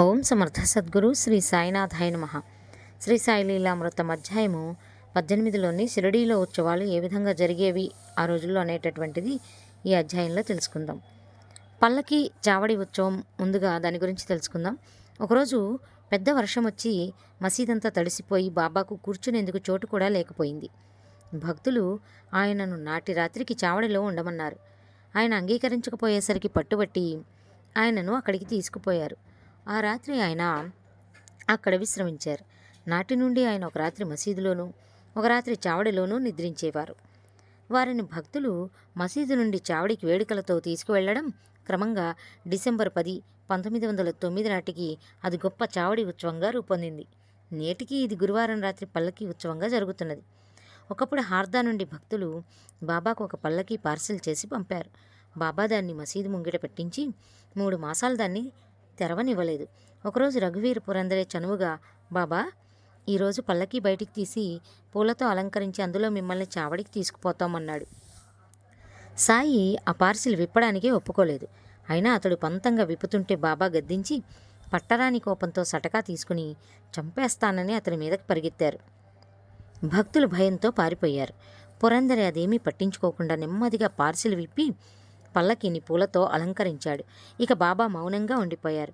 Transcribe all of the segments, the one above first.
ఓం సమర్థ సద్గురు శ్రీ సాయినాథాయ నమ. శ్రీ సాయి లీలామృతం అధ్యాయము పద్దెనిమిదిలోని షిరడీలో ఉత్సవాలు ఏ విధంగా జరిగేవి ఆ రోజుల్లో అనేటటువంటిది ఈ అధ్యాయంలో తెలుసుకుందాం. పల్లకి చావడి ఉత్సవం ముందుగా దాని గురించి తెలుసుకుందాం. ఒకరోజు పెద్ద వర్షం వచ్చి మసీదంతా తడిసిపోయి బాబాకు కూర్చునేందుకు చోటు కూడా లేకపోయింది. భక్తులు ఆయనను నాటి రాత్రికి చావడిలో ఉండమన్నారు. ఆయన అంగీకరించకపోయేసరికి పట్టుబట్టి ఆయనను అక్కడికి తీసుకుపోయారు. ఆ రాత్రి ఆయన అక్కడ విశ్రమించారు. నాటి నుండి ఆయన ఒక రాత్రి మసీదులోనూ ఒక రాత్రి చావడిలోనూ నిద్రించేవారు. వారిని భక్తులు మసీదు నుండి చావడికి వేడుకలతో తీసుకువెళ్ళడం క్రమంగా డిసెంబర్ పది పంతొమ్మిది వందల తొమ్మిది నాటికి అది గొప్ప చావడి ఉత్సవంగా రూపొందింది. నేటికి ఇది గురువారం రాత్రి పల్లకి ఉత్సవంగా జరుగుతున్నది. ఒకప్పుడు హార్దా నుండి భక్తులు బాబాకు ఒక పల్లకి పార్సిల్ చేసి పంపారు. బాబా దాన్ని మసీదు ముంగిట పెట్టించి మూడు మాసాలు దాన్ని తెరవనివ్వలేదు. ఒకరోజు రఘువీర్ పురందరే చనువుగా బాబా ఈరోజు పల్లకి బయటికి తీసి పూలతో అలంకరించి అందులో మిమ్మల్ని చావడికి తీసుకుపోతామన్నాడు. సాయి ఆ పార్సిల్ విప్పడానికే ఒప్పుకోలేదు. అయినా అతడు పంతంగా విప్పుతుంటే బాబా గద్దించి పట్టరాని కోపంతో సటకా తీసుకుని చంపేస్తానని అతని మీదకి పరిగెత్తారు. భక్తులు భయంతో పారిపోయారు. పురందరే అదేమీ పట్టించుకోకుండా నెమ్మదిగా పార్సిల్ విప్పి పల్లకిని పూలతో అలంకరించాడు. ఇక బాబా మౌనంగా ఉండిపోయారు.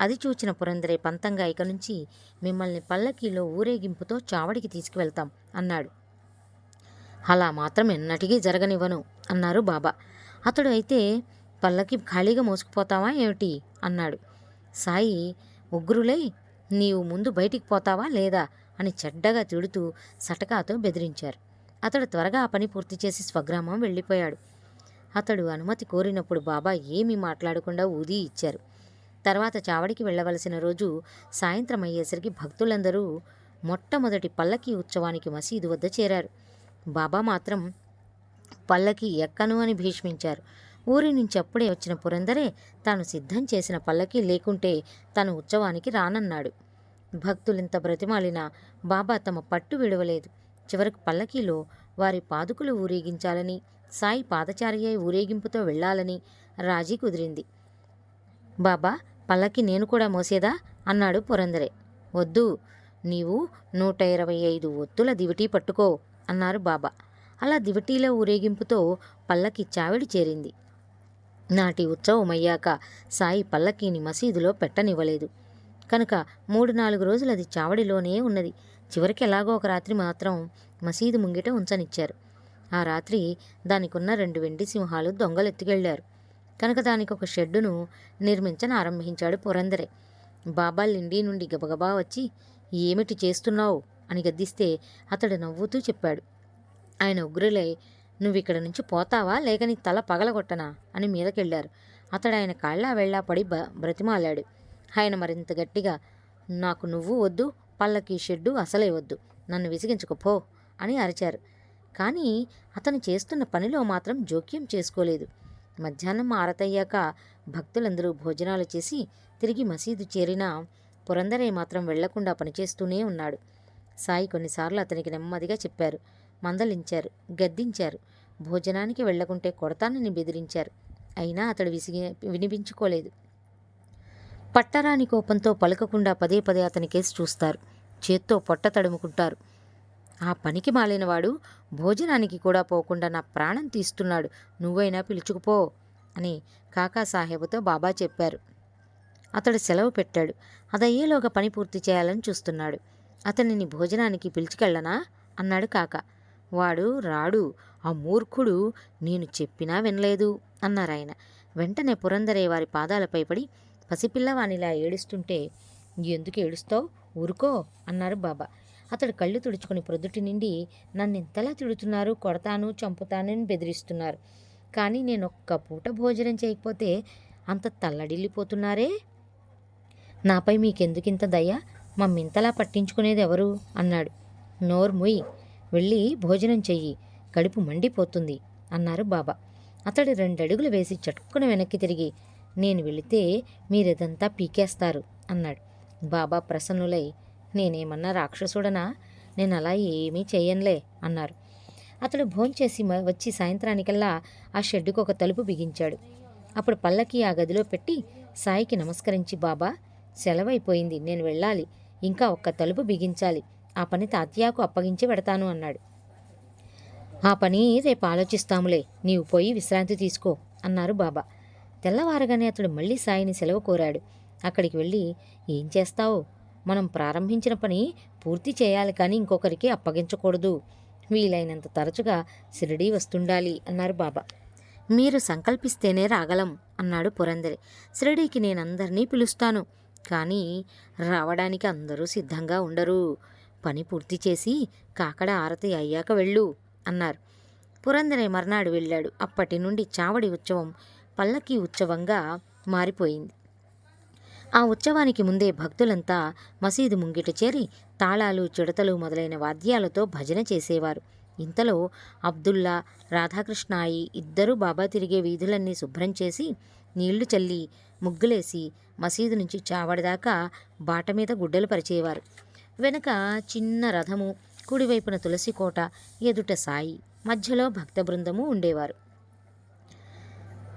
అది చూచిన పురందరే పంతంగా ఇక నుంచి మిమ్మల్ని పల్లకీలో ఊరేగింపుతో చావడికి తీసుకువెళ్తాం అన్నాడు. అలా మాత్రం ఎన్నటికీ జరగనివ్వను అన్నారు బాబా. అతడు అయితే పల్లకి ఖాళీగా మోసుకుపోతావా ఏమిటి? అన్నాడు. సాయి ఉగ్రులై నీవు ముందు బయటికి పోతావా లేదా? అని చెడ్డగా తిడుతూ సటకాతో బెదిరించారు. అతడు త్వరగా ఆ పని పూర్తి చేసి స్వగ్రామం వెళ్ళిపోయాడు. అతడు అనుమతి కోరినప్పుడు బాబా ఏమీ మాట్లాడకుండా ఊది ఇచ్చారు. తర్వాత చావడికి వెళ్ళవలసిన రోజు సాయంత్రం అయ్యేసరికి భక్తులందరూ మొట్టమొదటి పల్లకి ఉత్సవానికి మసీదు వద్ద చేరారు. బాబా మాత్రం పల్లకి ఎక్కను అని భీష్మించారు. ఊరి నుంచి అప్పుడే వచ్చిన పురందరే తాను సిద్ధం చేసిన పల్లకి లేకుంటే తను ఉత్సవానికి రానన్నాడు. భక్తులింత బ్రతిమాలినా బాబా తమ పట్టు విడవలేదు. చివరకు పల్లకీలో వారి పాదుకులు ఊరేగించాలని సాయి పాదచారియై ఊరేగింపుతో వెళ్ళాలని రాజీ కుదిరింది. బాబా పల్లకి నేను కూడా మోసేదా? అన్నాడు పురందరే. వద్దు నీవు నూట ఇరవై ఐదు ఒత్తుల దివిటీ పట్టుకో అన్నారు బాబా. అలా దివిటీల ఊరేగింపుతో పల్లకి చావిడి చేరింది. నాటి ఉత్సవం అయ్యాక సాయి పల్లకీని మసీదులో పెట్టనివ్వలేదు. కనుక మూడు నాలుగు రోజులు అది చావడిలోనే ఉన్నది. చివరికి ఎలాగో ఒక రాత్రి మాత్రం మసీదు ముంగిట ఉంచనిచ్చారు. ఆ రాత్రి దానికున్న రెండు వెండి సింహాలు దొంగలెత్తుకెళ్ళారు కనుక దానికి ఒక షెడ్డును నిర్మించని ఆరంభించాడు పురందరే. బాబా లిండి నుండి గబగబా వచ్చి ఏమిటి చేస్తున్నావు? అని గద్దిస్తే అతడు నవ్వుతూ చెప్పాడు. ఆయన ఉగ్రులై నువ్వు ఇక్కడ నుంచి పోతావా? లేక నీ తల పగలగొట్టనా? అని మీదకెళ్ళారు అతడు ఆయన కాళ్ళ వెళ్ళా పడి బ బ్రతిమాలాడు. ఆయన మరింత గట్టిగా నాకు నువ్వు వద్దు పల్లకి షెడ్డు అసలే వద్దు. నన్ను విసిగించుకుపో అని అరిచారు. కానీ అతను చేస్తున్న పనిలో మాత్రం జోక్యం చేసుకోలేదు. మధ్యాహ్నం ఆరతయ్యాక భక్తులందరూ భోజనాలు చేసి తిరిగి మసీదు చేరినా పురందరే మాత్రం వెళ్ళకుండా పనిచేస్తూనే ఉన్నాడు. సాయి కొన్నిసార్లు అతనికి నెమ్మదిగా చెప్పారు. మందలించారు గద్దించారు. భోజనానికి వెళ్ళకుంటే కొడతానని బెదిరించారు. అయినా అతడు విసిగి వినిపించుకోలేదు. పట్టరాని కోపంతో పలకకుండా పదే పదే అతని కేసు చూస్తారు. చేత్తో పొట్ట తడుముకుంటారు. ఆ పనికి మాలినవాడు భోజనానికి కూడా పోకుండా నా ప్రాణం తీస్తున్నాడు. నువ్వైనా పిలుచుకుపో అని కాకాసాహెబుతో బాబా చెప్పారు. అతడు సెలవు పెట్టాడు. అదయ్యేలోగా పని పూర్తి చేయాలని చూస్తున్నాడు. అతనిని భోజనానికి పిలుచుకెళ్ళనా? అన్నాడు కాక. వాడు రాడు ఆ మూర్ఖుడు నేను చెప్పినా వినలేదు అన్నారాయన వెంటనే పురందరే వారి పాదాలపై పడి పసిపిల్లవానిలా ఏడుస్తుంటే ఎందుకు ఏడుస్తావు? ఊరుకో అన్నారు బాబా. అతడు కళ్ళు తుడుచుకుని ప్రొద్దుటి నుండి నన్ను ఇంతలా తిడుతున్నారు కొడతాను చంపుతానని బెదిరిస్తున్నారు. కానీ నేను ఒక్క పూట భోజనం చేయకపోతే అంత తల్లడిల్లిపోతున్నారే? నాపై మీకెందుకింత దయ? మమ్మింతలా పట్టించుకునేది ఎవరు అన్నాడు. నోర్ముయ్ వెళ్ళి భోజనం చెయ్యి కడుపు మండిపోతుంది అన్నారు బాబా. అతడు రెండడుగులు వేసి చటుక్కున వెనక్కి తిరిగి నేను వెళితే మీరిదంతా పీకేస్తారు అన్నాడు. బాబా ప్రసన్నులై నేనేమన్నా రాక్షసుడనా? నేను అలా ఏమీ చేయనులే అన్నారు. అతడు భోంచేసి మ- వచ్చి సాయంత్రానికల్లా ఆ షెడ్డుకు ఒక తలుపు బిగించాడు. అప్పుడు పల్లకి ఆ గదిలో పెట్టి సాయికి నమస్కరించి బాబా సెలవైపోయింది నేను వెళ్ళాలి. ఇంకా ఒక్క తలుపు బిగించాలి. ఆ పని తాత్యాకు అప్పగించి పెడతాను అన్నాడు. ఆ పని రేపు ఆలోచిస్తాములే. నీవు పోయి విశ్రాంతి తీసుకో అన్నారు బాబా. తెల్లవారగానే అతడు మళ్ళీ సాయిని సెలవు కోరాడు. అక్కడికి వెళ్ళి ఏం చేస్తావు? మనం ప్రారంభించిన పని పూర్తి చేయాలి కానీ ఇంకొకరికి అప్పగించకూడదు. వీలైనంత తరచుగా షిరిడీ వస్తుండాలి అన్నారు బాబా. మీరు సంకల్పిస్తేనే రాగలం అన్నాడు పురంధరి షిరిడీకి నేను అందరినీ పిలుస్తాను కానీ రావడానికి అందరూ సిద్ధంగా ఉండరు. పని పూర్తి చేసి కాకడ ఆరతి అయ్యాక వెళ్ళు అన్నారు. పురందరే మర్నాడు వెళ్ళాడు. అప్పటి నుండి చావడి ఉత్సవం పల్లకి ఉత్సవంగా మారిపోయింది. ఆ ఉత్సవానికి ముందే భక్తులంతా మసీదు ముంగిట చేరి తాళాలు చిడతలు మొదలైన వాద్యాలతో భజన చేసేవారు. ఇంతలో అబ్దుల్లా రాధాకృష్ణాయి ఇద్దరూ బాబా తిరిగే వీధులన్నీ శుభ్రం చేసి నీళ్ళు చల్లి ముగ్గులేసి మసీదు నుంచి చావడిదాకా బాట మీద గుడ్డలు పరిచేవారు. వెనక చిన్న రథము కుడివైపున తులసి కోట ఎదుట సాయి మధ్యలో భక్త బృందము ఉండేవారు.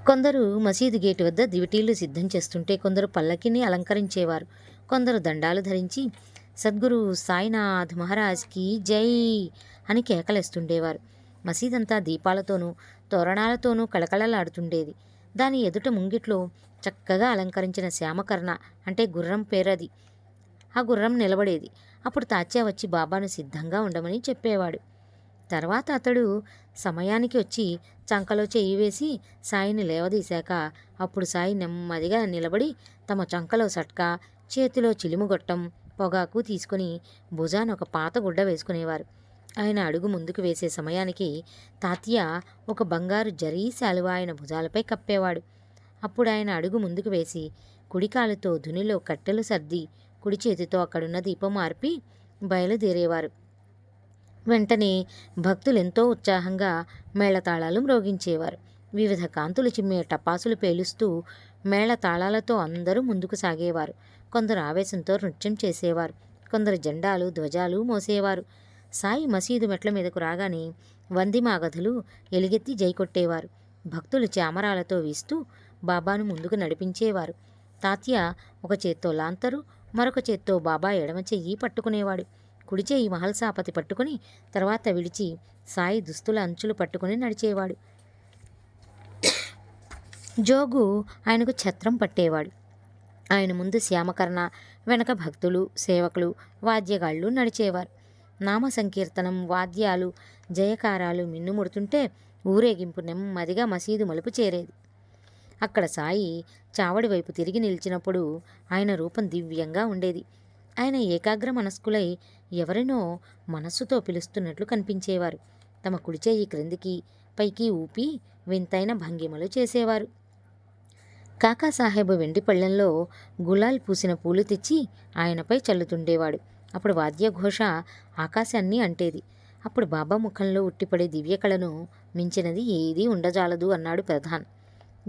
కొందరు మసీదు గేటు వద్ద దివిటీలు సిద్ధం చేస్తుంటే కొందరు పల్లకిని అలంకరించేవారు. కొందరు దండాలు ధరించి సద్గురు సాయినాథ్ మహారాజ్కి జై అని కేకలేస్తుండేవారు. మసీదంతా దీపాలతోనూ తోరణాలతోనూ కళకళలాడుతుండేది. దాని ఎదుట ముంగిట్లో చక్కగా అలంకరించిన శ్యామకర్ణ అంటే గుర్రం పేరది. ఆ గుర్రం నిలబడేది. అప్పుడు తాత్యా వచ్చి బాబాను సిద్ధంగా ఉండమని చెప్పేవాడు. తర్వాత అతడు సమయానికి వచ్చి చంకలో చేయి వేసి సాయిని లేవదీశాక అప్పుడు సాయి నెమ్మదిగా నిలబడి తమ చంకలో సట్కా చేతిలో చిలుముగొట్టం పొగాకు తీసుకుని భుజాన ఒక పాత గుడ్డ వేసుకునేవారు. ఆయన అడుగు ముందుకు వేసే సమయానికి తాతయ్య ఒక బంగారు జరీ శాలువ ఆయన భుజాలపై కప్పేవాడు. అప్పుడు ఆయన అడుగు ముందుకు వేసి కుడికాలుతో దునిలో కట్టెలు సర్ది కుడి చేతితో అక్కడున్న దీపం ఆర్పి బయలుదేరేవారు. వెంటనే భక్తులు ఎంతో ఉత్సాహంగా మేళతాళాలు మ్రోగించేవారు. వివిధ కాంతులు చిమ్మే టపాసులు పేలుస్తూ మేళతాళాలతో అందరూ ముందుకు సాగేవారు. కొందరు ఆవేశంతో నృత్యం చేసేవారు. కొందరు జెండాలు ధ్వజాలు మోసేవారు. సాయి మసీదు మెట్ల మీదకు రాగానే వందిమాగధులు ఎలుగెత్తి జై కొట్టేవారు భక్తులు చామరాలతో వీస్తూ బాబాను ముందుకు నడిపించేవారు. తాత్య ఒక చేత్తో లాంతరు మరొక చేత్తో బాబా ఎడమ చెయ్యి పట్టుకునేవాడు. కుడిచేయి మహల్సాపతి పట్టుకుని తర్వాత విడిచి సాయి దుస్తుల అంచులు పట్టుకుని నడిచేవాడు. జోగు ఆయనకు ఛత్రం పట్టేవాడు. ఆయన ముందు శ్యామకర్ణ వెనక భక్తులు సేవకులు వాద్యగాళ్ళు నడిచేవారు. నామ సంకీర్తనం వాద్యాలు జయకారాలు మిన్నుముడుతుంటే ఊరేగింపు నెమ్మదిగా మసీదు మలుపు చేరేది. అక్కడ సాయి చావడి వైపు తిరిగి నిలిచినప్పుడు ఆయన రూపం దివ్యంగా ఉండేది. ఆయన ఏకాగ్ర మనస్కులై ఎవరినో మనస్సుతో పిలుస్తున్నట్లు కనిపించేవారు. తమ కుడిచేయి క్రిందికి పైకి ఊపి వింతైన భంగిమలు చేసేవారు. కాకాసాహెబ్ వెండి పళ్ళెంలో గులాల్ పూసిన పూలు తెచ్చి ఆయనపై చల్లుతుండేవాడు. అప్పుడు వాద్యఘోష ఆకాశాన్ని అంటేది. అప్పుడు బాబా ముఖంలో ఉట్టిపడే దివ్యకళను మించినది ఏదీ ఉండజాలదు అన్నాడు ప్రధాన్.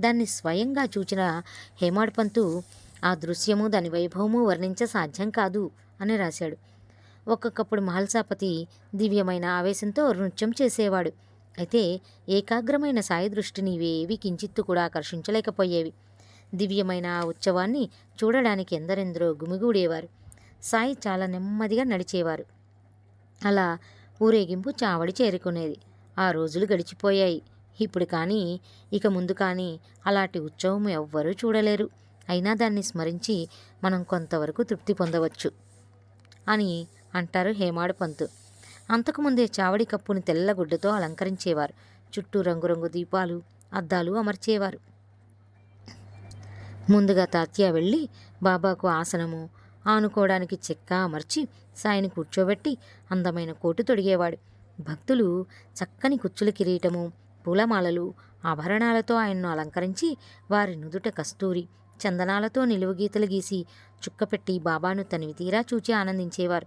దాన్ని స్వయంగా చూచిన హేమాడ్ పంతు ఆ దృశ్యము దాని వైభవము వర్ణించ సాధ్యం కాదు అని రాశాడు. ఒక్కొక్కప్పుడు మహల్సాపతి దివ్యమైన ఆవేశంతో నృత్యం చేసేవాడు. అయితే ఏకాగ్రమైన సాయి దృష్టిని ఇవేవి కించిత్తు కూడా ఆకర్షించలేకపోయేవి. దివ్యమైన ఆ ఉత్సవాన్ని చూడడానికి ఎందరెందరో గుమిగూడేవారు. సాయి చాలా నెమ్మదిగా నడిచేవారు. అలా ఊరేగింపు చావడి చేరుకునేది. ఆ రోజులు గడిచిపోయాయి. ఇప్పుడు కానీ ఇక ముందు కానీ అలాంటి ఉత్సవం ఎవ్వరూ చూడలేరు. అయినా దాన్ని స్మరించి మనం కొంతవరకు తృప్తి పొందవచ్చు. అని అంటారు హేమాడు పంతు. అంతకుముందే చావడి కప్పుని తెల్లగుడ్డతో అలంకరించేవారు. చుట్టూ రంగురంగు దీపాలు అద్దాలు అమర్చేవారు. ముందుగా తాత్య వెళ్ళి బాబాకు ఆసనము ఆనుకోవడానికి చెక్క అమర్చి సాయిని కూర్చోబెట్టి అందమైన కోటు తొడిగేవాడు. భక్తులు చక్కని కుచ్చుల కిరీటము పూలమాలలు ఆభరణాలతో ఆయన్ను అలంకరించి వారి నుదుట కస్తూరి చందనాలతో నిలువు గీతలు గీసి చుక్కపెట్టి బాబాను తనివి తీరా చూచి ఆనందించేవారు.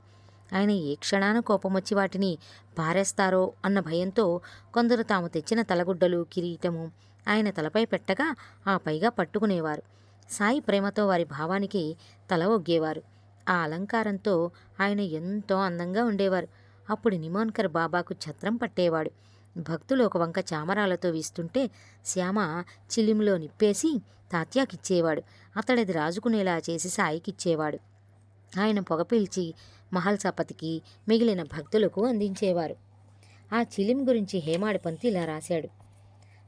ఆయన ఏ క్షణాన కోపమొచ్చి వాటిని పారేస్తారో అన్న భయంతో కొందరు తాము తెచ్చిన తలగుడ్డలు కిరీటము ఆయన తలపై పెట్టగా ఆ పైగా పట్టుకునేవారు. సాయి ప్రేమతో వారి భావానికి తల ఒగ్గేవారు. ఆ అలంకారంతో ఆయన ఎంతో అందంగా ఉండేవారు. అప్పుడు నిమోన్కర్ బాబాకు ఛత్రం పట్టేవాడు. భక్తులు ఒక వంక చామరాలతో వీస్తుంటే శ్యామ చిలిమిలో నిప్పేసి తాత్యాకిచ్చేవాడు. అతడిది రాజుకునేలా చేసి సాయికిచ్చేవాడు. ఆయన పొగ పీల్చి మహల్సాపతికి మిగిలిన భక్తులకు అందించేవారు. ఆ చిలిం గురించి హేమాడి పంతు ఇలా రాశాడు.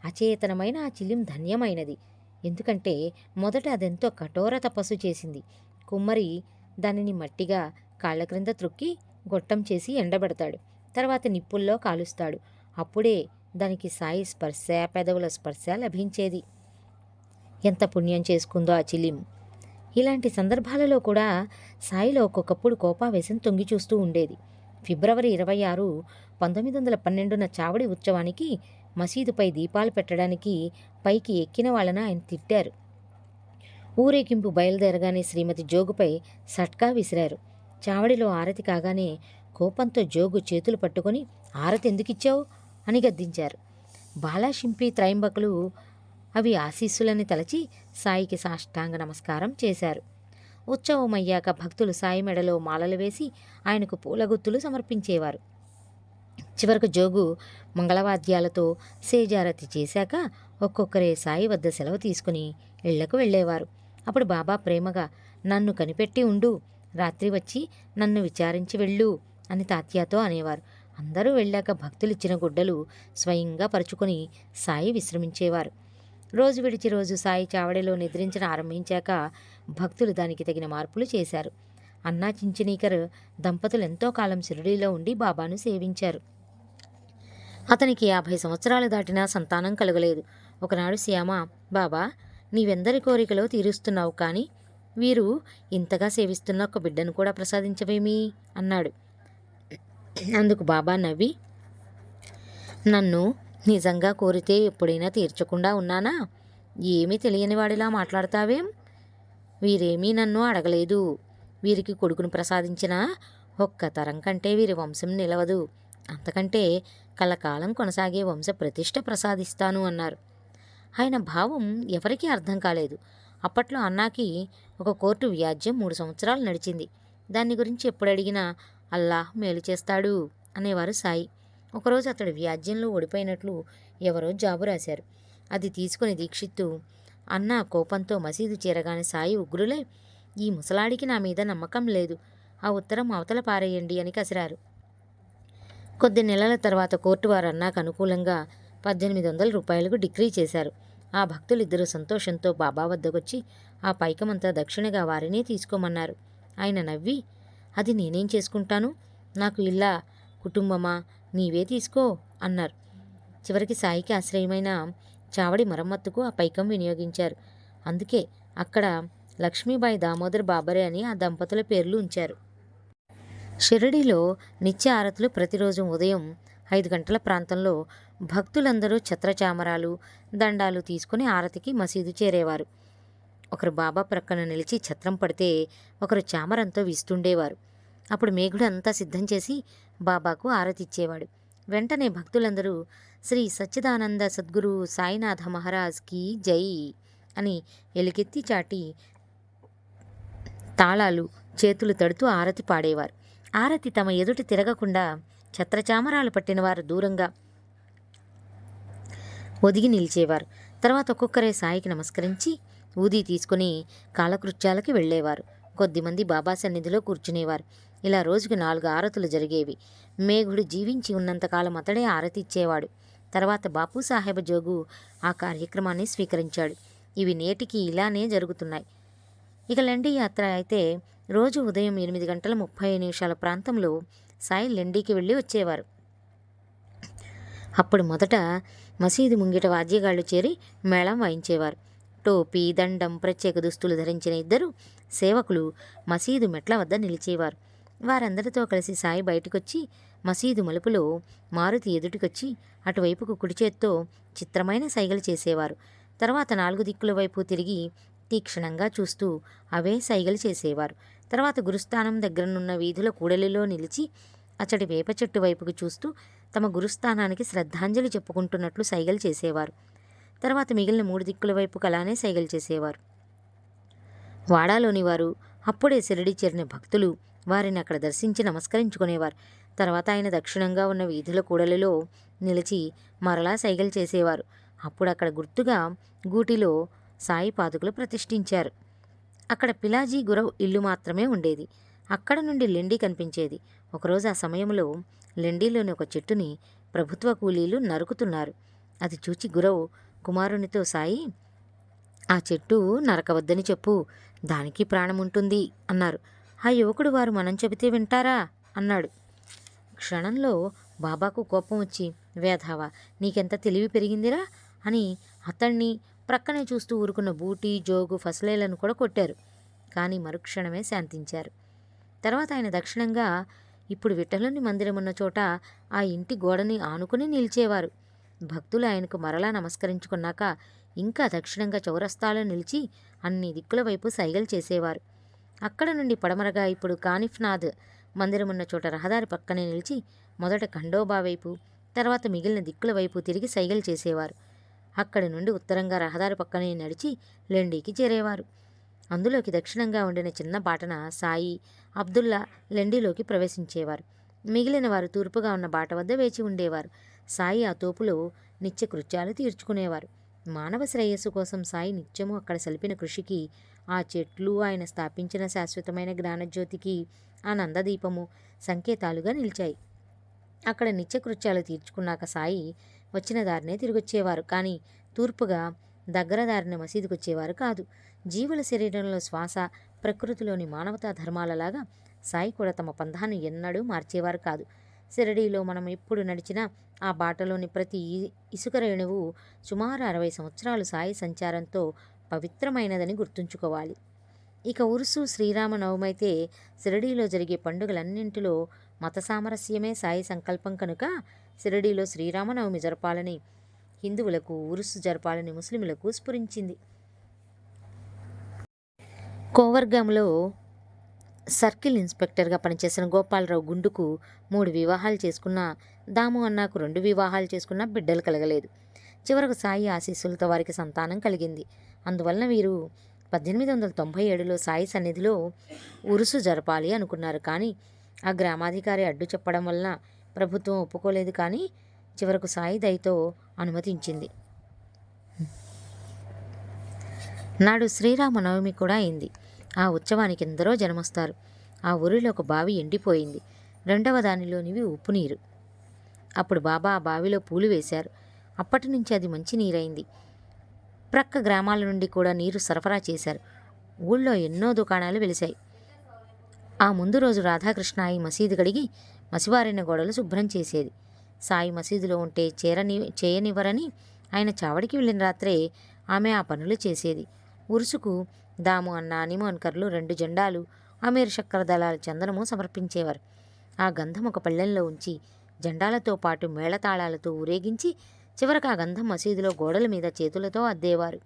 అచేతనమైన ఆ చిలిం ధన్యమైనది. ఎందుకంటే మొదట అదెంతో కఠోర తపస్సు చేసింది. కుమ్మరి దానిని మట్టిగా కాళ్ళ క్రింద త్రుక్కి గొట్టం చేసి ఎండబెడతాడు. తర్వాత నిప్పుల్లో కాలుస్తాడు. అప్పుడే దానికి సాయి స్పర్శ పెదవుల స్పర్శ లభించేది. ఎంత పుణ్యం చేసుకుందో ఆ చిలిం. ఇలాంటి సందర్భాలలో కూడా సాయిలో ఒక్కొక్కప్పుడు కోపావేశం తొంగి చూస్తూ ఉండేది. ఫిబ్రవరి ఇరవై ఆరు పంతొమ్మిది వందల పన్నెండున చావడి ఉత్సవానికి మసీదుపై దీపాలు పెట్టడానికి పైకి ఎక్కిన వాళ్ళని ఆయన తిట్టారు. ఊరేగింపు బయలుదేరగానే శ్రీమతి జోగుపై సట్కా విసిరారు. చావడిలో ఆరతి కాగానే కోపంతో జోగు చేతులు పట్టుకొని ఆరతి ఎందుకిచ్చావు? అని గద్దించారు. బాలాషింపి త్రయంబకులు అవి ఆశీస్సులని తలచి సాయికి సాష్టాంగ నమస్కారం చేశారు. ఉత్సవం అయ్యాక భక్తులు సాయి మెడలో మాలలు వేసి ఆయనకు పూలగుత్తులు సమర్పించేవారు. చివరకు జోగు మంగళవాద్యాలతో సేజారతి చేశాక ఒక్కొక్కరే సాయి వద్ద సెలవు తీసుకుని ఇళ్ళకు వెళ్ళేవారు. అప్పుడు బాబా ప్రేమగా నన్ను కనిపెట్టి ఉండు. రాత్రి వచ్చి నన్ను విచారించి వెళ్ళు అని తాత్యాతో అనేవారు. అందరూ వెళ్ళాక భక్తులు ఇచ్చిన గుడ్డలు స్వయంగా పరుచుకొని సాయి విశ్రమించేవారు. రోజు విడిచి రోజు సాయి చావడిలో నిద్రించడం ఆరంభించాక భక్తులు దానికి తగిన మార్పులు చేశారు. అన్నా చించనీకర్ దంపతులు ఎంతో కాలం షిరిడీలో ఉండి బాబాను సేవించారు. అతనికి యాభై సంవత్సరాలు దాటినా సంతానం కలగలేదు. ఒకనాడు శ్యామ బాబా నీవెందరి కోరికలో తీరుస్తున్నావు కానీ వీరు ఇంతగా సేవిస్తున్న ఒక బిడ్డను కూడా ప్రసాదించవేమి? అన్నాడు. అందుకు బాబా నవ్వి నన్ను నిజంగా కోరితే ఎప్పుడైనా తీర్చకుండా ఉన్నానా? ఏమీ తెలియని వాడిలా మాట్లాడతావేం? వీరేమీ నన్ను అడగలేదు. వీరికి కొడుకును ప్రసాదించిన ఒక్క తరం కంటే వీరి వంశం నిలవదు. అంతకంటే కలకాలం కొనసాగే వంశ ప్రతిష్ట ప్రసాదిస్తాను అన్నారు. ఆయన భావం ఎవరికీ అర్థం కాలేదు. అప్పట్లో అన్నాకి ఒక కోర్టు వ్యాజ్యం మూడు సంవత్సరాలు నడిచింది. దాని గురించి ఎప్పుడు అడిగినా అల్లాహ్ మేలు చేస్తాడు అనేవారు సాయి. ఒకరోజు అతడు వ్యాజ్యంలో ఓడిపోయినట్లు ఎవరో జాబు రాశారు. అది తీసుకుని దీక్షిత్తు అన్న కోపంతో మసీదు చేరగానే సాయి ఉగ్రులే! ఈ ముసలాడికి నా మీద నమ్మకం లేదు. ఆ ఉత్తరం అవతల పారేయండి అని కసిరారు. కొద్ది నెలల తర్వాత కోర్టు వారు అన్నాకు అనుకూలంగా పద్దెనిమిది వందల రూపాయలకు డిగ్రీ చేశారు. ఆ భక్తులిద్దరూ సంతోషంతో బాబా వద్దకొచ్చి ఆ పైకమంతా దక్షిణగా వారినే తీసుకోమన్నారు. ఆయన నవ్వి అది నేనేం చేసుకుంటాను? నాకు ఇల్లా కుటుంబమా? నీవే తీసుకో అన్నారు. చివరికి సాయికి ఆశ్రయమైన చావడి మరమ్మత్తుకు ఆ పైకం వినియోగించారు. అందుకే అక్కడ లక్ష్మీబాయి దామోదర్ బాబరే అని ఆ దంపతుల పేర్లు ఉంచారు. షిరిడీలో నిత్య ఆరతులు ప్రతిరోజు ఉదయం ఐదు గంటల ప్రాంతంలో భక్తులందరూ ఛత్రచామరాలు దండాలు తీసుకుని ఆరతికి మసీదు చేరేవారు. ఒకరు బాబా ప్రక్కన నిలిచి ఛత్రం పడితే ఒకరు చామరంతో వీస్తుండేవారు. అప్పుడు మేఘుడు అంతా సిద్ధం చేసి బాబాకు ఆరతి ఇచ్చేవాడు వెంటనే భక్తులందరూ శ్రీ సచ్చిదానంద సద్గురు సాయినాథ మహారాజ్కి జై అని ఎలికెత్తి చాటి తాళాలు చేతులు తడుతూ ఆరతి పాడేవారు. ఆరతి తమ ఎదుటి తిరగకుండా ఛత్రచామరాలు పట్టిన వారు దూరంగా ఒదిగి నిలిచేవారు. తర్వాత ఒక్కొక్కరే సాయికి నమస్కరించి ఊది తీసుకుని కాలకృత్యాలకి వెళ్ళేవారు. కొద్దిమంది బాబా సన్నిధిలో కూర్చునేవారు. ఇలా రోజుకు నాలుగు ఆరతులు జరిగేవి. మేఘుడు జీవించి ఉన్నంతకాలం అతడే ఆరతి ఇచ్చేవాడు. తర్వాత బాపు సాహెబ్ జోగు ఆ కార్యక్రమాన్ని స్వీకరించాడు. ఇవి నేటికి ఇలానే జరుగుతున్నాయి. ఇక లెండి యాత్ర అయితే రోజు ఉదయం ఎనిమిది గంటల ముప్పై నిమిషాల ప్రాంతంలో సాయి లెండీకి వెళ్ళి వచ్చేవారు. అప్పుడు మొదట మసీదు ముంగిట వాద్యగాళ్ళు చేరి మేళం వాయించేవారు. టోపీ దండం ప్రత్యేక దుస్తులు ధరించిన ఇద్దరు సేవకులు మసీదు మెట్ల వద్ద నిలిచేవారు. వారందరితో కలిసి సాయి బయటకొచ్చి మసీదు మలుపులో మారుతి ఎదుటికొచ్చి అటువైపుకు కుడి చేత్తో చిత్రమైన సైగలు చేసేవారు. తర్వాత నాలుగు దిక్కుల వైపు తిరిగి తీక్షణంగా చూస్తూ అవే సైగలు చేసేవారు. తర్వాత గురుస్థానం దగ్గరనున్న వీధుల కూడలిలో నిలిచి అచ్చటి వేప చెట్టు వైపుకు చూస్తూ తమ గురుస్థానానికి శ్రద్ధాంజలి చెప్పుకుంటున్నట్లు సైగలు చేసేవారు. తర్వాత మిగిలిన మూడు దిక్కుల వైపుకు అలానే సైగలు చేసేవారు. వాడాలోని వారు అప్పుడే షిరిడి చేరిన భక్తులు వారిని అక్కడ దర్శించి నమస్కరించుకునేవారు. తర్వాత ఆయన దక్షిణంగా ఉన్న వీధుల కూడలిలో నిలిచి మరలా సైగలు చేసేవారు. అప్పుడు అక్కడ గుర్తుగా గూటిలో సాయి పాదుకులు ప్రతిష్ఠించారు. అక్కడ పిలాజీ గురవ్ ఇల్లు మాత్రమే ఉండేది. అక్కడ నుండి లెండి కనిపించేది. ఒకరోజు ఆ సమయంలో లెండిలోని ఒక చెట్టుని ప్రభుత్వ కూలీలు నరుకుతున్నారు. అది చూచి గురవ్ కుమారునితో సాయి ఆ చెట్టు నరకవద్దని చెప్పు. దానికి ప్రాణం ఉంటుంది అన్నారు. ఆ యువకుడు వారు మనం చెబితే వింటారా? అన్నాడు. క్షణంలో బాబాకు కోపం వచ్చి వేధావా నీకెంత తెలివి పెరిగిందిరా? అని అతన్ని ప్రక్కనే చూస్తూ ఊరుకున్న బూటి జోగు ఫసలేలను కూడా కొట్టారు. కానీ మరుక్షణమే శాంతించారు. తర్వాత ఆయన దక్షిణంగా ఇప్పుడు విఠలుని మందిరం ఉన్న చోట ఆ ఇంటి గోడని ఆనుకుని నిలిచేవారు. భక్తులు ఆయనకు మరలా నమస్కరించుకున్నాక ఇంకా దక్షిణంగా చౌరస్తాలో నిలిచి అన్ని దిక్కుల వైపు సైగలు చేసేవారు. అక్కడ నుండి పడమరగా ఇప్పుడు కానిఫ్నాథ్ మందిరం ఉన్న చోట రహదారి పక్కనే నిలిచి మొదట ఖండోబా వైపు తర్వాత మిగిలిన దిక్కుల వైపు తిరిగి సైగలు చేసేవారు. అక్కడి నుండి ఉత్తరంగా రహదారి పక్కనే నడిచి లెండీకి చేరేవారు. అందులోకి దక్షిణంగా ఉండిన చిన్న బాటన సాయి అబ్దుల్లా లెండీలోకి ప్రవేశించేవారు. మిగిలిన వారు తూర్పుగా ఉన్న బాట వద్ద వేచి ఉండేవారు. సాయి ఆ తోపులో నిత్య కృత్యాలు తీర్చుకునేవారు. మానవ శ్రేయస్సు కోసం సాయి నిత్యము అక్కడ సలిపిన కృషికి ఆ చెట్లు ఆయన స్థాపించిన శాశ్వతమైన జ్ఞానజ్యోతికి ఆ నందదీపము సంకేతాలుగా నిలిచాయి. అక్కడ నిత్యకృత్యాలు తీర్చుకున్నాక సాయి వచ్చిన దారినే తిరిగొచ్చేవారు. కానీ తూర్పుగా దగ్గర దారిన మసీదుకు వచ్చేవారు కాదు. జీవుల శరీరంలో శ్వాస ప్రకృతిలోని మానవతా ధర్మాలలాగా సాయి కూడా తమ పంధాన్ని ఎన్నడూ మార్చేవారు కాదు. శిరడీలో మనం ఎప్పుడు నడిచినా ఆ బాటలోని ప్రతి ఇసుక రేణువు సుమారు అరవై సంవత్సరాలు సాయి సంచారంతో పవిత్రమైనదని గుర్తుంచుకోవాలి. ఇక ఉరుసు శ్రీరామనవమైతే షిరడీలో జరిగే పండుగలన్నింటిలో మత సామరస్యమే సాయి సంకల్పం కనుక షిరడీలో శ్రీరామనవమి జరపాలని హిందువులకు ఉరుసు జరపాలని ముస్లింలకు స్ఫురించింది. కోవర్గంలో సర్కిల్ ఇన్స్పెక్టర్గా పనిచేసిన గోపాలరావు గుండుకు మూడు వివాహాలు చేసుకున్న దాము అన్నాకు రెండు వివాహాలు చేసుకున్న బిడ్డలు కలగలేదు. చివరకు సాయి ఆశీస్సులతో వారికి సంతానం కలిగింది. అందువలన వీరు పద్దెనిమిది వందల తొంభై ఏడులో సాయి సన్నిధిలో ఉరుసు జరపాలి అనుకున్నారు. కానీ ఆ గ్రామాధికారి అడ్డు చెప్పడం వలన ప్రభుత్వం ఒప్పుకోలేదు. కానీ చివరకు సాయి దయతో అనుమతించింది. నాడు శ్రీరామనవమి కూడా అయింది. ఆ ఉత్సవానికి ఎందరో జనమొస్తారు. ఆ ఊరిలో ఒక బావి ఎండిపోయింది. రెండవ దానిలోనివి ఉప్పు నీరు. అప్పుడు బాబా ఆ బావిలో పూలు వేశారు. అప్పటి నుంచి అది మంచి నీరైంది. ప్రక్క గ్రామాల నుండి కూడా నీరు సరఫరా చేశారు. ఊళ్ళో ఎన్నో దుకాణాలు వెలిశాయి. ఆ ముందు రోజు రాధాకృష్ణ ఈ మసీదు కడిగి మసివారిన గోడలు శుభ్రం చేసేది. సాయి మసీదులో ఉంటే చేరని చేయనివ్వరని ఆయన చావడికి వెళ్ళిన రాత్రే ఆమె ఆ పనులు చేసేది. ఉరుసుకు దాము అన్న అనిమోన్కర్లు రెండు జెండాలు అమీర్ చక్ర దళాల చందనము సమర్పించేవారు. ఆ గంధం ఒక పళ్ళెంలో ఉంచి జెండాలతో పాటు మేళతాళాలతో ఊరేగించి చివరకు ఆ గంధం మసీదులో గోడల మీద చేతులతో అద్దేవారు.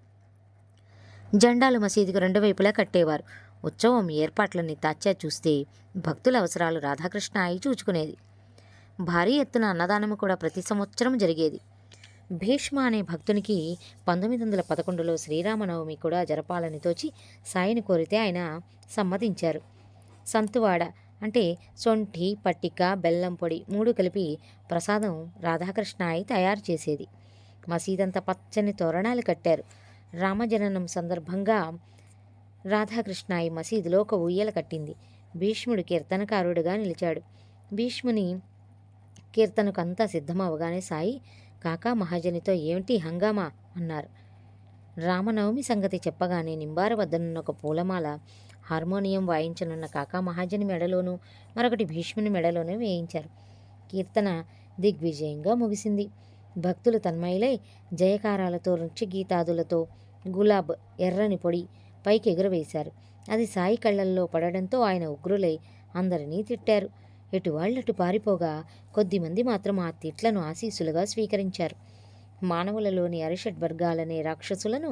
జెండాలు మసీదుకు రెండు వైపులా కట్టేవారు. ఉత్సవం ఏర్పాట్లని తాచా చూస్తే భక్తుల అవసరాలు రాధాకృష్ణ అయి చూచుకునేది. భారీ ఎత్తున అన్నదానము కూడా ప్రతి సంవత్సరం జరిగేది. భీష్మ అనే భక్తునికి పంతొమ్మిది వందల పదకొండులో శ్రీరామనవమి కూడా జరపాలని తోచి సాయిని కోరితే ఆయన సమ్మతించారు. సంతువాడ అంటే సొంఠి పట్టిక బెల్లం పొడి మూడు కలిపి ప్రసాదం రాధాకృష్ణాయి తయారు చేసేది. మసీదంతా పచ్చని తోరణాలు కట్టారు. రామజననం సందర్భంగా రాధాకృష్ణాయి మసీదులో ఒక ఉయ్యల కట్టింది. భీష్ముడు కీర్తనకారుడుగా నిలిచాడు. భీష్ముని కీర్తనకు అంతా సిద్ధమవగానే సాయి కాకా మహాజనితో ఏమిటి హంగామా? అన్నారు. రామనవమి సంగతి చెప్పగానే నింబార వద్దనున్న ఒక పూలమాల హార్మోనియం వాయించనున్న కాకా మహాజని మెడలోనూ మరొకటి భీష్ముని మెడలోనూ వేయించారు. కీర్తన దిగ్విజయంగా ముగిసింది. భక్తులు తన్మయులై జయకారాలతో నృత్య గీతాదులతో గులాబ్ ఎర్రని పొడి పైకి ఎగురవేశారు అది సాయి కళ్ళల్లో పడడంతో ఆయన ఉగ్రులై అందరినీ తిట్టారు. ఎటు వాళ్ళటు పారిపోగా కొద్దిమంది మాత్రం ఆ తిట్లను ఆశీస్సులుగా స్వీకరించారు. మానవులలోని అరిషడ్ వర్గాలనే రాక్షసులను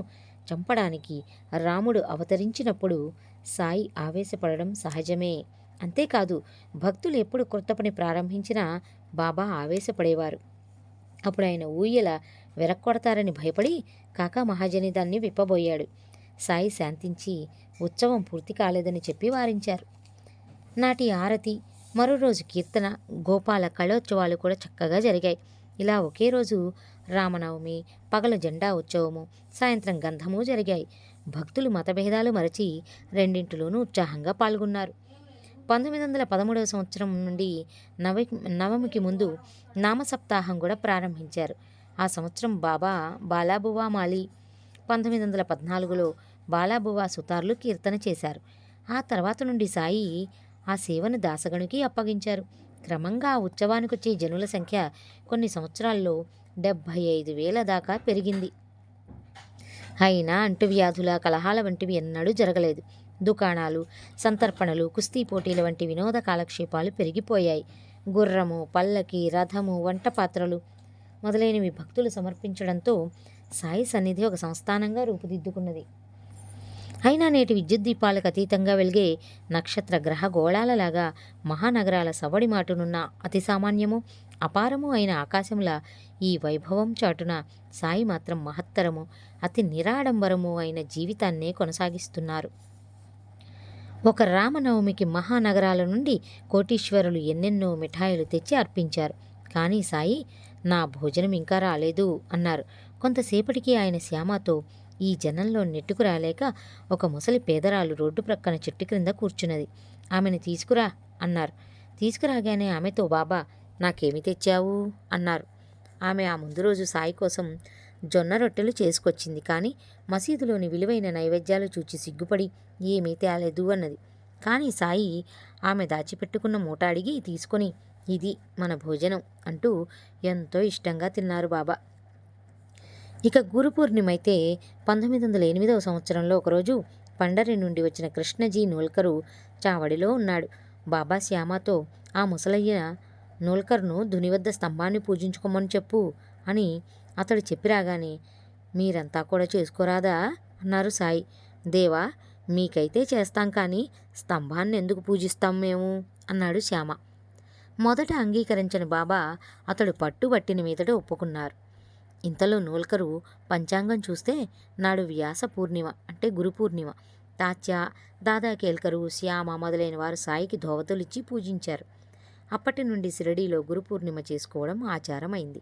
చంపడానికి రాముడు అవతరించినప్పుడు సాయి ఆవేశపడడం సహజమే. అంతేకాదు భక్తులు ఎప్పుడు కొత్త పని ప్రారంభించినా బాబా ఆవేశపడేవారు. అప్పుడు ఆయన ఊయల వెరక్కొడతారని భయపడి కాకా మహాజని దాన్ని విప్పబోయాడు. సాయి శాంతించి ఉత్సవం పూర్తి కాలేదని చెప్పి వారించారు. నాటి ఆరతి మరో రోజు కీర్తన గోపాల కళోత్సవాలు కూడా చక్కగా జరిగాయి. ఇలా ఒకే రోజు రామనవమి పగలు జెండా ఉత్సవము సాయంత్రం గంధము జరిగాయి. భక్తులు మతభేదాలు మరచి రెండింటిలోనూ ఉత్సాహంగా పాల్గొన్నారు. పంతొమ్మిది వందల పదమూడవ సంవత్సరం నుండి నవ నవమికి ముందు నామసప్తాహం కూడా ప్రారంభించారు. ఆ సంవత్సరం బాబా బాలాబువా మాలి పంతొమ్మిది వందల పద్నాలుగులో బాలాబువా సుతార్లు కీర్తన చేశారు. ఆ తర్వాత నుండి సాయి ఆ సేవను దాసగణుకి అప్పగించారు. క్రమంగా ఆ ఉత్సవానికి వచ్చే జనుల సంఖ్య కొన్ని సంవత్సరాల్లో డెబ్భై ఐదు వేల దాకా పెరిగింది. అయినా అంటువ్యాధుల కలహాల వంటివి ఎన్నడూ జరగలేదు. దుకాణాలు సంతర్పణలు కుస్తీ పోటీల వంటి వినోద కాలక్షేపాలు పెరిగిపోయాయి. గుర్రము పల్లకి రథము వంట పాత్రలు మొదలైనవి భక్తులు సమర్పించడంతో సాయి సన్నిధి ఒక సంస్థానంగా రూపుదిద్దుకున్నది. అయినా నేటి విద్యుత్ దీపాలకు అతీతంగా వెలిగే నక్షత్ర గ్రహ గోళాలలాగా మహానగరాల సవడి మాటునున్న అతి సామాన్యము అపారము అయిన ఆకాశంలా ఈ వైభవం చాటున సాయి మాత్రం మహత్తరము అతి నిరాడంబరము అయిన జీవితాన్నే కొనసాగిస్తున్నారు. ఒక రామనవమికి మహానగరాల నుండి కోటీశ్వరులు ఎన్నెన్నో మిఠాయిలు తెచ్చి అర్పించారు. కానీ సాయి నా భోజనం ఇంకా రాలేదు అన్నారు. కొంతసేపటికి ఆయన శ్యామతో ఈ జనంలో నెట్టుకు రాలేక ఒక ముసలి పేదరాలు రోడ్డు ప్రక్కన చెట్టు క్రింద కూర్చున్నది. ఆమెను తీసుకురా అన్నారు. తీసుకురాగానే ఆమెతో బాబా నాకేమి తెచ్చావు? అన్నారు. ఆమె ఆ ముందు రోజు సాయి కోసం జొన్న రొట్టెలు చేసుకొచ్చింది. కానీ మసీదులోని విలువైన నైవేద్యాలు చూచి సిగ్గుపడి ఏమీ తేలేదు అన్నది. కానీ సాయి ఆమె దాచిపెట్టుకున్న మూట అడిగి తీసుకొని ఇది మన భోజనం అంటూ ఎంతో ఇష్టంగా తిన్నారు బాబా. ఇక గురు పూర్ణిమైతే పంతొమ్మిది వందల ఎనిమిదవ సంవత్సరంలో ఒకరోజు పండరి నుండి వచ్చిన కృష్ణజీ నోల్కరు చావడిలో ఉన్నాడు. బాబా శ్యామతో ఆ ముసలయ్య నూల్కర్ను ధుని వద్ద స్తంభాన్ని పూజించుకోమని చెప్పు అని అతడు చెప్పి రాగానే మీరంతా కూడా చేసుకోరాదా? అన్నారు సాయి. దేవా మీకైతే చేస్తాం కానీ స్తంభాన్ని ఎందుకు పూజిస్తాం మేము? అన్నాడు శ్యామ. మొదట అంగీకరించని బాబా అతడు పట్టుబట్టిన మీదట ఒప్పుకున్నారు. ఇంతలో నూల్కరు పంచాంగం చూస్తే నాడు వ్యాస పూర్ణిమ అంటే గురు పూర్ణిమ. తాత్య దాదా కేల్కరు శ్యామ మొదలైన వారు సాయికి ధోవతులిచ్చి పూజించారు. అప్పటి నుండి షిరడీలో గురు పూర్ణిమ చేసుకోవడం ఆచారమైంది.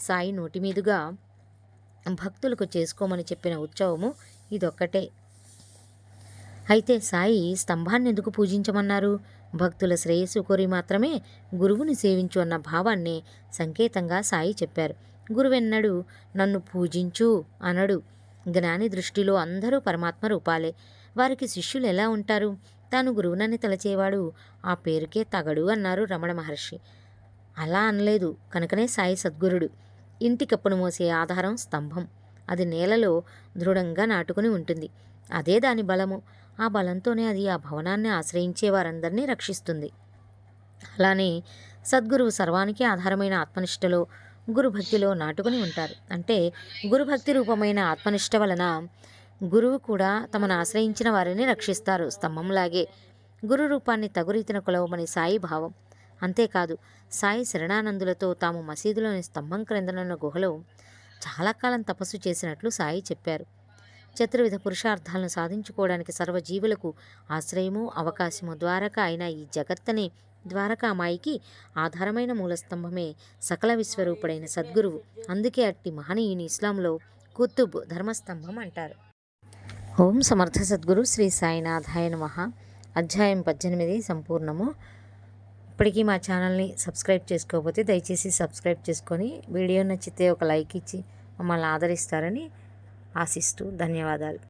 సాయి నోటి మీదుగా భక్తులకు చేసుకోమని చెప్పిన ఉత్సవము ఇదొక్కటే. అయితే సాయి స్తంభాన్ని ఎందుకు పూజించమన్నారు? భక్తుల శ్రేయస్సు కోరి మాత్రమే గురువుని సేవించు అన్న భావాన్ని సంకేతంగా సాయి చెప్పారు. గురువెన్నడు నన్ను పూజించు అనడు. జ్ఞాని దృష్టిలో అందరూ పరమాత్మ రూపాలే. వారికి శిష్యులు ఎలా ఉంటారు? తాను గురువునని తలచేవాడు. ఆ పేరుకే తగడు అన్నారు రమణ మహర్షి. అలా అనలేదు. కనుకనే సాయి సద్గురుడు. ఇంటి కప్పును మోసే ఆధారం స్తంభం. అది నేలలో దృఢంగా నాటుకుని ఉంటుంది. అదే దాని బలము. ఆ బలంతోనే అది ఆ భవనాన్ని ఆశ్రయించే వారందరినీ రక్షిస్తుంది. అలానే సద్గురువు సర్వానికి ఆధారమైన ఆత్మనిష్టలో గురుభక్తిలో నాటుకుని ఉంటారు. అంటే గురుభక్తి రూపమైన ఆత్మనిష్ట వలన గురువు కూడా తమను ఆశ్రయించిన వారిని రక్షిస్తారు. స్తంభంలాగే గురు రూపాన్ని తగురీతిన కొలవమని సాయి భావం. అంతేకాదు సాయి శరణానందులతో తాము మసీదులోని స్తంభం క్రిందనున్న గుహలో చాలా కాలం తపస్సు చేసినట్లు సాయి చెప్పారు. చతుర్విధ పురుషార్థాలను సాధించుకోవడానికి సర్వజీవులకు ఆశ్రయము అవకాశము ద్వారక అయిన ఈ జగత్తనే ద్వారకామాయికి ఆధారమైన మూలస్తంభమే సకల విశ్వరూపుడైన సద్గురువు. అందుకే అట్టి మహనీయుని ఇస్లాంలో కుతుబ్ ధర్మస్తంభం అంటారు. ఓం సమర్థ సద్గురు శ్రీ సాయినాథాయ నమ. అధ్యాయం పద్దెనిమిది సంపూర్ణము. ఇప్పటికీ మా ఛానల్ని సబ్స్క్రైబ్ చేసుకోకపోతే దయచేసి సబ్స్క్రైబ్ చేసుకొని వీడియో నచ్చితే ఒక లైక్ ఇచ్చి మమ్మల్ని ఆదరిస్తారని ఆశిస్తూ ధన్యవాదాలు.